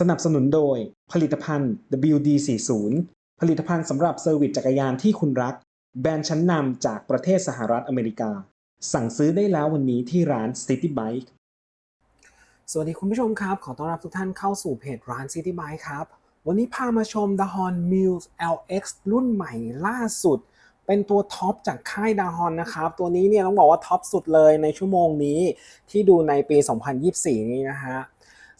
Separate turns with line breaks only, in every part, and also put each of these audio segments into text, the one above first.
สนับสนุนโดย ผลิตภัณฑ์ WD40 ผลิตภัณฑ์สำหรับเซอร์วิสจักรยานที่คุณรัก แบรนด์ชั้นนำจากประเทศสหรัฐอเมริกา สั่งซื้อได้แล้ววันนี้ที่ร้าน City Bike
สวัสดีคุณผู้ชมครับ ขอต้อนรับทุกท่านเข้าสู่เพจร้าน City Bike ครับ วันนี้พามาชม Dahon Muse LX รุ่นใหม่ล่าสุด เป็นตัวท็อปจากค่าย Dahon นะครับ ตัวนี้เนี่ยต้องบอกว่าท็อปสุดเลยในชั่วโมงนี้ที่ดูในปี 2024 นี้นะฮะ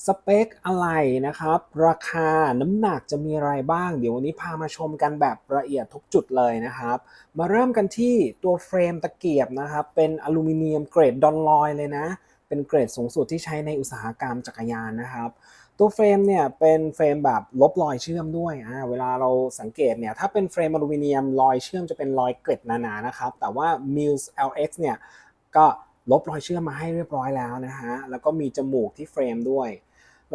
สเปคอะไรนะครับ ราคาน้ำหนักจะมีอะไรบ้าง เดี๋ยววันนี้พามาชมกันแบบละเอียดทุกจุดเลยนะครับ มาเริ่มกันที่ตัวเฟรมตะเกียบนะครับ เป็นอลูมิเนียมเกรดดอนลอยเลยนะ เป็นเกรดสูงสุดที่ใช้ในอุตสาหกรรมจักรยานนะครับ ตัวเฟรมเนี่ยเป็นเฟรมแบบลบรอยเชื่อมด้วยอ่าเวลาเราสังเกตเนี่ยถ้าเป็นเฟรมอลูมิเนียมรอยเชื่อมจะเป็นรอยเกล็ดหนาๆนะครับ แต่ว่า Muse LX เนี่ยก็ลบรอยเชื่อมมาให้เรียบร้อยแล้วนะฮะแล้วก็มีจมูกที่เฟรมด้วย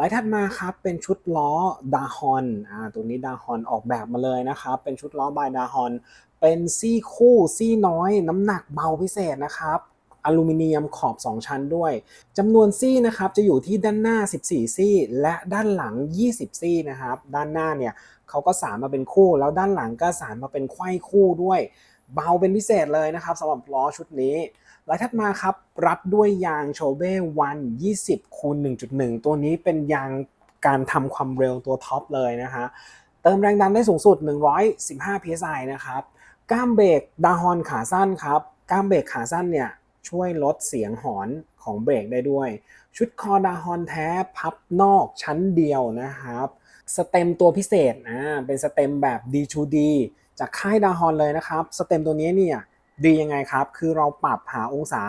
หลายถัดมาครับเป็นชุดล้อดาฮอนอ่าตัวนี้ดาฮอนออกแบบมาเลยนะครับ เป็นชุดล้อบายดาฮอนเป็นซี่คู่ซี่น้อย น้ำหนักเบาพิเศษนะครับอลูมิเนียมขอบ 2 ชั้นด้วยจำนวนซี่นะครับจะอยู่ที่ด้านหน้า 14 ซี่ และด้านหลัง 20 ซี่นะครับ ด้านหน้าเนี่ยเขาก็สารมาเป็นคู่ แล้วด้านหลังก็สารมาเป็นไขว้คู่ด้วย เบาเป็นพิเศษเลยนะครับสำหรับล้อชุดนี้ลายถัดมาครับ รัดด้วยยางโชเบ้วัน20คูณ1.1 ตัวนี้เป็นยางการทำความเร็วตัวท็อปเลยนะฮะเติมแรงดันได้สูงสุด 115 psi นะครับก้ามเบรกดาฮอนขาสั้นครับก้ามเบรกขาสั้นเนี่ยช่วยลดเสียงหอนของเบรกได้ด้วย ชุดคอดาฮอนแท้พับนอกชั้นเดียวนะครับ สเต็มตัวพิเศษอ่าเป็นสเต็มแบบ D2D จากค่ายดาฮอนเลยนะครับสเต็มตัวนี้เนี่ยดียังไงครับ คือเราปรับหาองศา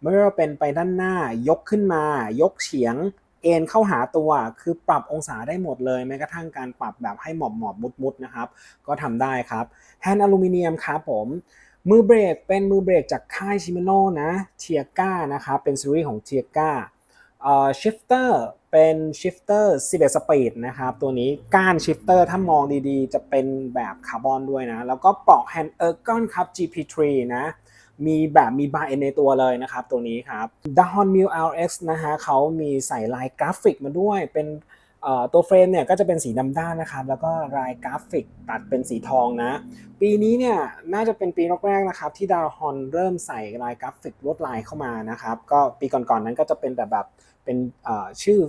ไม่ว่าเป็นไปด้านหน้ายกขึ้นมา ยกเฉียง เอ็นเข้าหาตัว คือปรับองศาได้หมดเลยแม้กระทั่งการปรับแบบให้หมอบหมอบมุดมุดนะครับ ก็ทำได้ครับแฮนด์อลูมิเนียมครับผม มือเบรกเป็นมือเบรกจากค่ายชิม a โนนะเทียก้านะครับ เป็นซีรีส์ของเทียก้าเอ่อชิฟเตอร์ เป็นชิฟเตอร์11สปีดนะครับ ตัวนี้ก้านชิฟเตอร์ถ้ามองดีๆ จะเป็นแบบคาร์บอนด้วยนะ แล้วก็ปลอกแฮนด์เออร์กอนครับ GP3 นะมีแบบมีบาร์เอ็นในตัวเลยนะครับ ตัวนี้ครับ Dahon m i l LX นะฮะเขามีใส่ลายกราฟิกมาด้วยเป็น ตัวเฟรมเนี่ยก็จะเป็นสีดำด้านนะครับ แล้วก็ลายกราฟิกตัดเป็นสีทองนะ ปีนี้เนี่ยน่าจะเป็นปีแรกๆนะครับ ที่ดาวฮอนเริ่มใส่ลายกราฟิกลวดลายเข้ามานะครับ ก็ปีก่อนๆนั้นก็จะเป็นแต่แบบเป็นชื่อ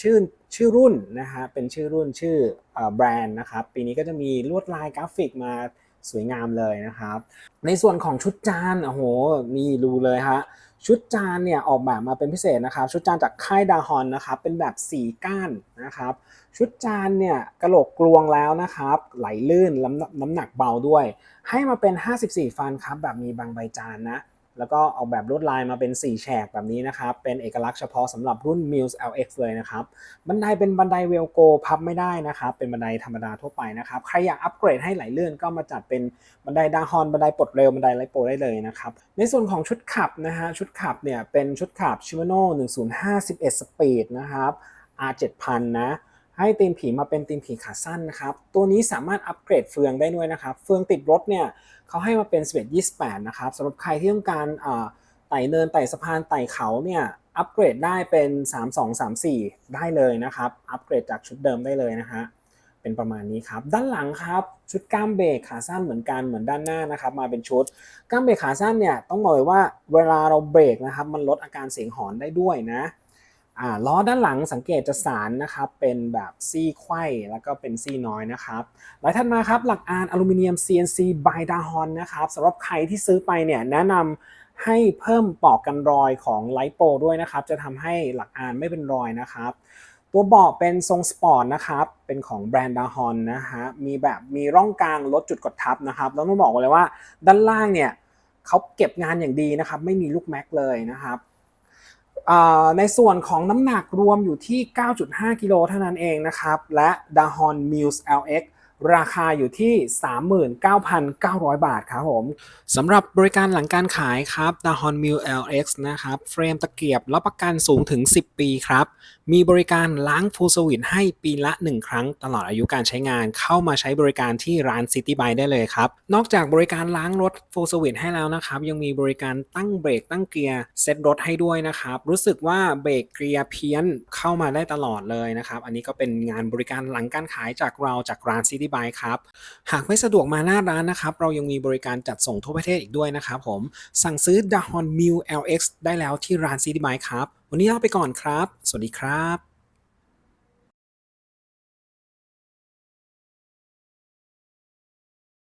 ชื่อชื่อรุ่นนะฮะเป็นชื่อรุ่นชื่อแบรนด์นะครับ ปีนี้ก็จะมีลวดลายกราฟิกมา สวยงามเลยนะครับ ในส่วนของชุดจานโอ้โหนี่ดูเลยฮะชุดจานเนี่ยออกแบบมาเป็นพิเศษนะครับ ชุดจานจากค่ายดาฮอนนะครับเป็นแบบสีก้านนะครับ ชุดจานเนี่ยกระโหลกกลวงแล้วนะครับ ไหลลื่นน้ำน้ำหนักเบาด้วย ให้มาเป็น 54 ฟันครับแบบมีบางใบจานนะ แล้วก็ออกแบบลวดลายมาเป็น 4 แฉกแบบนี้นะครับ เป็นเอกลักษณ์เฉพาะสำหรับรุ่น Muse LX เลยนะครับ บันไดเป็นบันไดเวลโกพับไม่ได้นะครับ เป็นบันไดธรรมดาทั่วไปนะครับ ใครอยากอัปเกรดให้ไหลเลื่อนก็มาจัดเป็นบันไดดาฮอน บันไดปลดเร็ว บันไดไลโปได้เลยนะครับ ในส่วนของชุดขับนะฮะ ชุดขับเนี่ยเป็นชุดขับ Shimano 1051 Speed นะครับ R7000 นะ ให้ตีนผีมาเป็นตีนผีขาสั้นนะครับ ตัวนี้สามารถอัปเกรดเฟืองได้ด้วยนะครับ เฟืองติดรถเนี่ยเขาให้มาเป็น11 28นะครับสำหรับใครที่ต้องการอ่าไต่เนินไต่สะพานไต่เขาเนี่ยอัปเกรดได้เป็น 32 34 ได้เลยนะครับ อัปเกรดจากชุดเดิมได้เลยนะฮะเป็นประมาณนี้ครับ ด้านหลังครับชุดก้ามเบรกขาสั้นเหมือนกันเหมือนด้านหน้านะครับ มาเป็นชุดก้ามเบรกขาสั้นเนี่ยต้องบอกเลยว่าเวลาเราเบรกนะครับ มันลดอาการเสียงหอนได้ด้วยนะ อ่าล้อด้านหลังสังเกตจะสารนะครับเป็นแบบซี่ไขว้แล้วก็เป็นซี่น้อยนะครับลายถัดมาครับหลักอานอลูมิเนียม CNC by Dahon นะครับสำหรับใครที่ซื้อไปเนี่ยแนะนำให้เพิ่มปอกกันรอยของไลท์โปรด้วยนะครับจะทำให้หลักอานไม่เป็นรอยนะครับตัวเบาะเป็นทรงสปอร์ตนะครับเป็นของแบรนด์ดาฮอนนะฮะมีแบบมีร่องกลางลดจุดกดทับนะครับแล้วต้องบอกเลยว่าด้านล่างเนี่ยเขาเก็บงานอย่างดีนะครับไม่มีลูกแม็กเลยนะครับ ในส่วนของน้ำหนักรวมอยู่ที่ 9.5 กิโลเท่านั้นเองนะครับ และ Dahon Muse LX ราคาอยู่ที่ 39,900 บาทครับผมสำหรับบริการหลังการขายครับ Dahon Mill LX นะครับเฟรมตะเกียบรับประกันสูงถึง 10 ปีครับ มีบริการล้างฟูลสวิตให้ปีละ 1 ครั้งตลอดอายุการใช้งาน เข้ามาใช้บริการที่ร้าน City b y ได้เลยครับ นอกจากบริการล้างรถฟูลสวิตให้แล้วนะครับ ยังมีบริการตั้งเบรกตั้งเกียร์เซ็ตรถให้ด้วยนะครับ รู้สึกว่าเบรกเกียร์เพี้ยนเข้ามาได้ตลอดเลยนะครับ อันนี้ก็เป็นงานบริการหลังการขายจากเราจากร้าน City b y ครับ หากไม่สะดวกมาหน้าร้านนะครับ เรายังมีบริการจัดส่งทั่วประเทศอีกด้วยนะครับผม สั่งซื้อ Dahon Mule LX ได้แล้วที่ร้านซีดีบายครับ วันนี้ลาไปก่อนครับ สวัสดีครับ